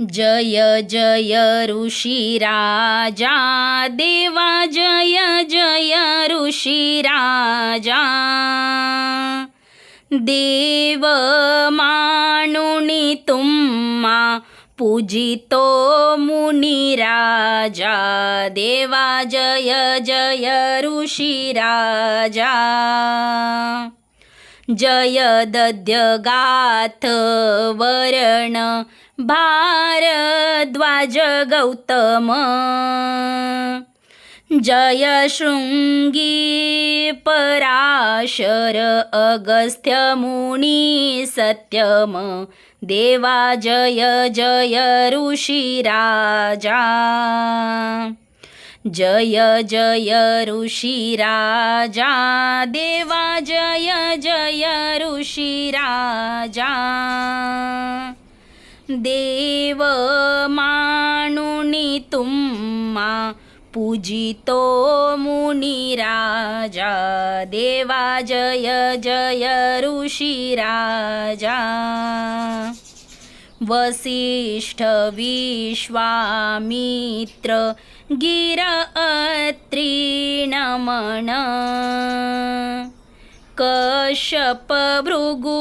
जय जय ऋषीराजा देवा जय जय ऋषीराजा देव मानुनी तुम्हा पूजितो मुनिराजा देवा जय जय ऋषीराजा जय दद्यगाथ वरण भारद्वाज गौतम। जय शृङ्गी पराशर अगस्त्य मुनी सत्यम। देवा जय जय ऋषिराजा। जय जय ऋषिराजा देवा जय जय ऋषिराजा। देव मानुनी तुम्हा पूजितो मुनिराजा। देवा जय जय ऋषिराजा वसिष्ठ विश्वामित्र गिर अत्री नमन। कश्यप भृगु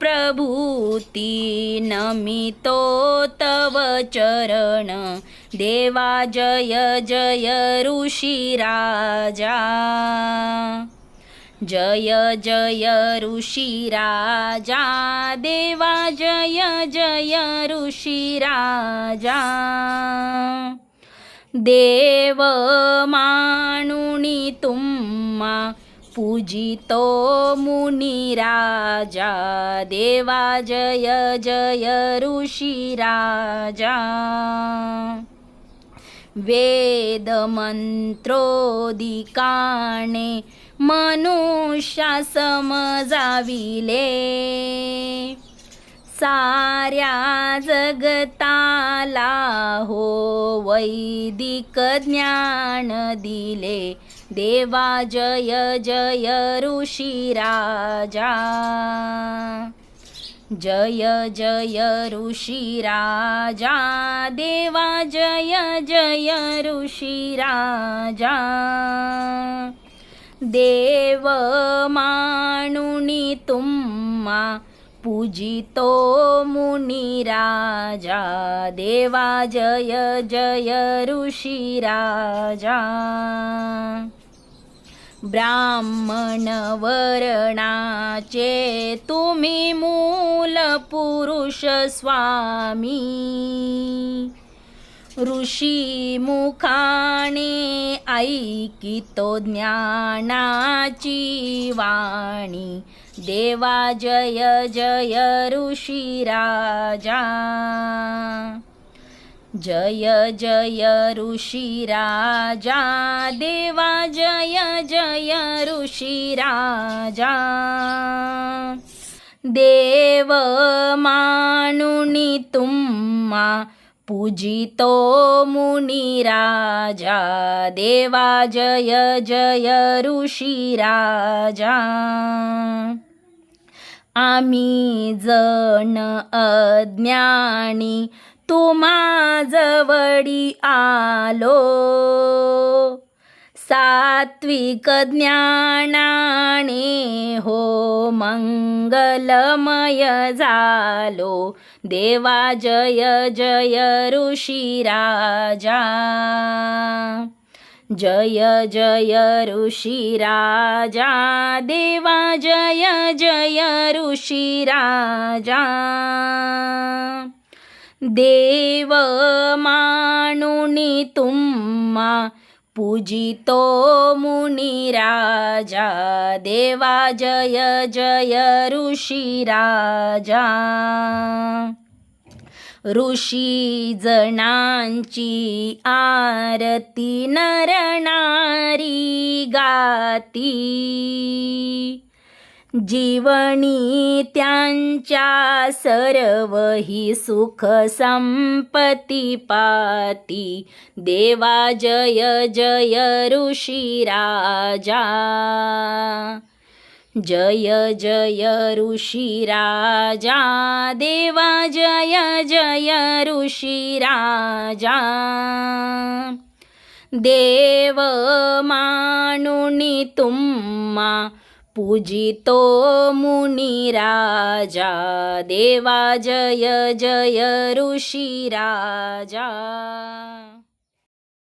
प्रभूती नमितो तव चरण। देवा जय जय ऋषिराजा। जय जय ऋषिराजा देवा जय जय ऋषिराजा। देव माणुनी तुम्हा पूजितो मुनिराजा देवा जय जय ऋषिराजा। वेदमंत्रोदिकाणे मनुष्या समजाविले साऱ्या जगताला हो वैदिक ज्ञान दिले देवा जय जय ऋषिराजा। जय जय ऋषिराजा देवा जय जय ऋषिराजा देव मानुनी तुम्हा पूजितो मुनिराजा देवा जय जय ऋषिराजा ब्राह्मण वर्णाचे तुम्ही मूल पुरुष स्वामी. ऋषी मुखाने ऐकितो ज्ञानाची वाणी. देवा जय जय ऋषिराजा जय जय ऋषिराजा देवा जय जय ऋषिराजा। देव मानुनी तुम्हा पूजितो मुनिराजा देवा जय जय ऋषिराजा। आम्ही जण अज्ञानी तुम्हाजवळी आलो. सात्विक ज्ञानाने हो मंगलमय झालो. देवा जय जय ऋषिराजा जय जय ऋषिराजा देवा जय जय ऋषिराजा देव मानुनी तुम्हा पूजितो मुनिराजा देवा जय जय ऋषिराजा ऋषी जणांची आरती नरनारी गाती। जीवनी त्यांच्या सर्व ही सुख संपती पाती. देवा जय जय ऋषिराजा जय जय ऋषिराजा देवा जय जय ऋषिराजा देव मानुनी तुम्हा पूजितो मुनिराजा देवा जय जय ऋषिराजा।